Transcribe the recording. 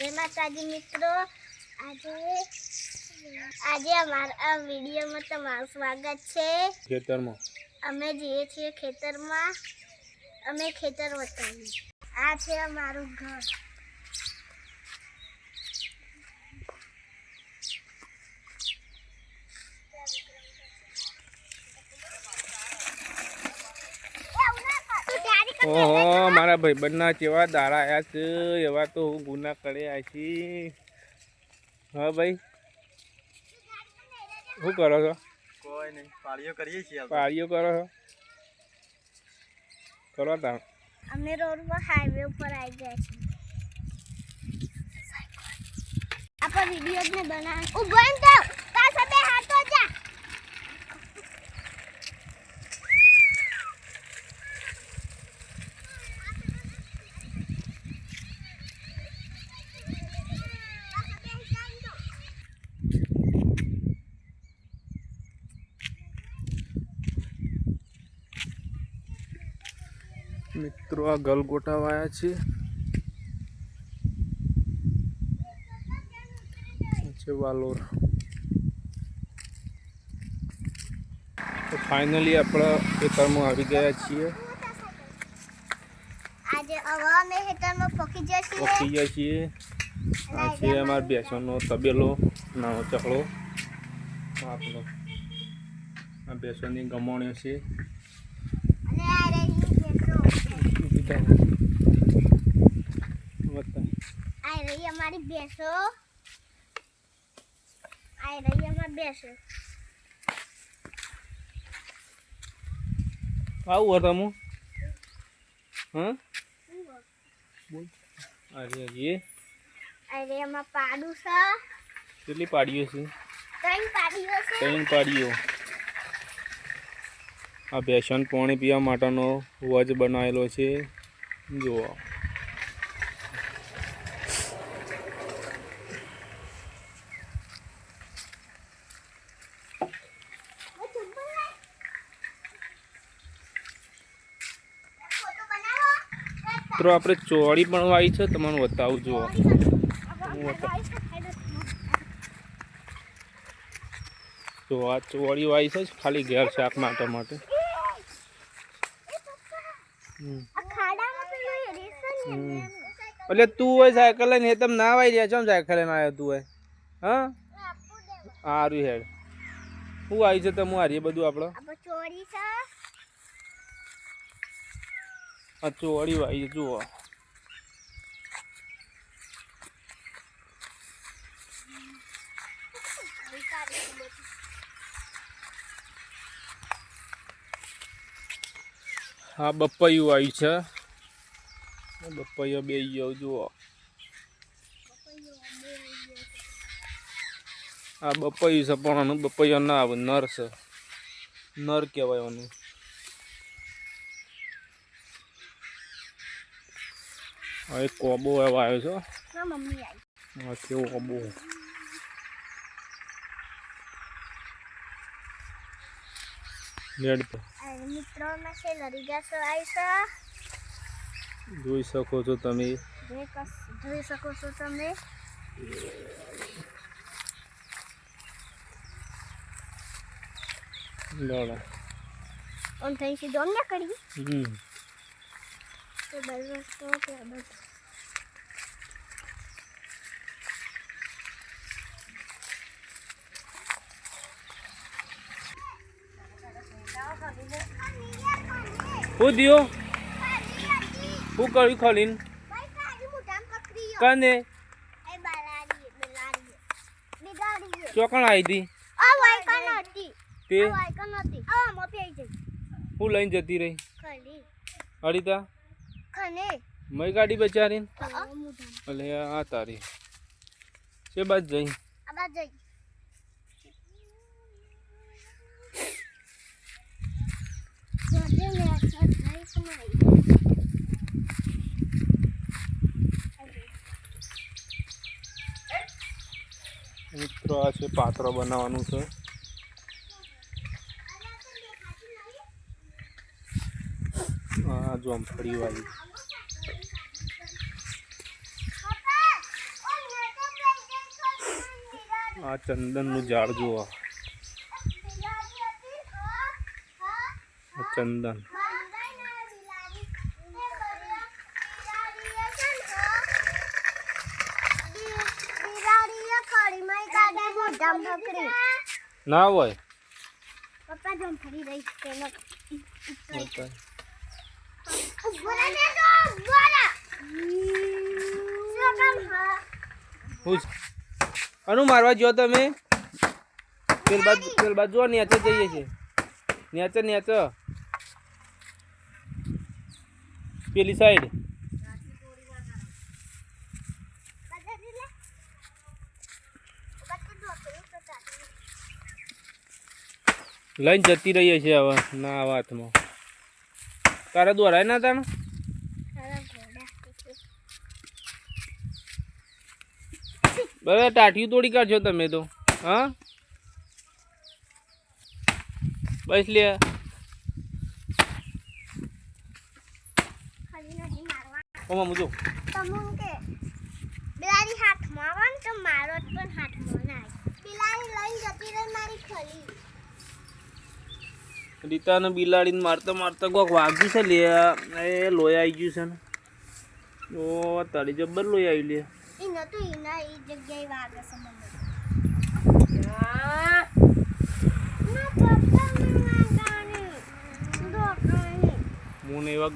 જય માતાજી મિત્રો આજે આજે અમારા આ વિડીયોમાં તમારું સ્વાગત છે. ખેતરમાં. અમે જઈએ છીએ ખેતરમાં. અમે ખેતર વટાવીએ આ છે અમારું ઘર. ઓહો મારા ભાઈબંધના કેવા દાડા આવ્યા છે એવા તો હું ગુના કર્યા છી. હા ભાઈ શું કરો છો? કોઈ નહીં પાળીઓ કરીએ છીએ પાળીઓ કરો છો? કરો તાણ. અમે રોડ પર હાઈવે ઉપર આવી ગયા છીએ. આપણે વીડિયો જ ને બનાવ ઊભો એમ તો તાર સાથે હાથો જા મિત્રો આ ગલગોટા વાયા છે છે વાલોર? તો ફાઇનલી આપણે ખેતરમાં આવી ગયા છીએ. આજે હવે અમે ખેતરમાં પકી ગયા છીએ. આ છે અમારા બેસનનો તબેલો નાનો ચકડો. આપણો આ બેસનની ગમણીઓ છે અને આ રહી બેસો બીજા બતા આ રહી અમારી બેસો આ રહી અમારી બેસો આવું હતા હું? હા બોલ. અરે એ આ રહી અમાર પાડું છે કેટલી પાડીઓ છે? ત્રણ પાડીઓ છે. ત્રણ પાડીઓ. આ બેસન પાણી પીવા માટેનો વજ બનાવેલો છે. જુઓ મિત્રો આપણે ચોળી પણ વાવી છે તમને બતાવું જુઓ જો આ ચોળી વાવી છે ખાલી ઘેર શાક માટે માટે હમ. એટલે તું હોય સાયકલ લઈને એ તમે ના આવી રહ્યા ચમ સાયકલ લઈને આવ્યો તું હોય? હા? સારું હેડ. શું આવી છે તમે હારીએ બધું આપણે ચોરી છે? આ ચોળી છે જુઓ. હા બપૈયું આવી છે. બપૈયો બે ગયો જુઓ. આ બપૈયું છે પણ આનું બપૈયો ના આવે નર છે. નર કહેવાય આનું. આ એક કોબો એવો આવ્યો છે આ કેવો કોબો. મિત્રો માં આવી છે જોઈ શકો છો તમે. જોઈ શકો છો તમે. લડા ઓમ થઈ છે દોમ ના કરી? હમ. તો બરાબર તો દિયો કર્યું ખોલીને કને ચોકણ આવી હતી તે હું લઈને જતી રહી ખલી મય ગાડી મોટામ એટલે આ તારી છે બાદ જઈ મિત્રો આ છે પાત્ર બનાવવાનું છે. આ જોમફળી વાળી. આ ચંદનનું ઝાડ જોવા ચંદન. ના હોય. પપ્પા જમ રહી તેનો બતાય. ને તો ઊભો શું કામ હા હું અનુ મારવા જો તમે? પેલ બાજુ પેલ બાજુ જો નેચે જઈએ છે નેચે નેચે. પેલી સાઈડ બતાવી લે બતાવી દો પેલું બતાવી લઈને જતી રહીએ છીએ હવે, ના વાતમાં. તારા દોરાય ના છે બરાબર ટાટિયું તોડી કાઢશો તમે તો, હા? બસ લે. ઓમાં મુજો બિલાડી હાથમાં આવે તો મારો પણ હાથમાં ના બિલાડી લઈને જતી રહી મારી ખલી. રીતાને બિલાડીને મારતા મારતા કોક વાગ્યું છે લે એ લોહી આવી ગયું છે ને. ઓ તારી જબ્બર લોહી આવી લે. એ નતું એના એ જગ્યાએ વાગે છે મને. ના ને એવા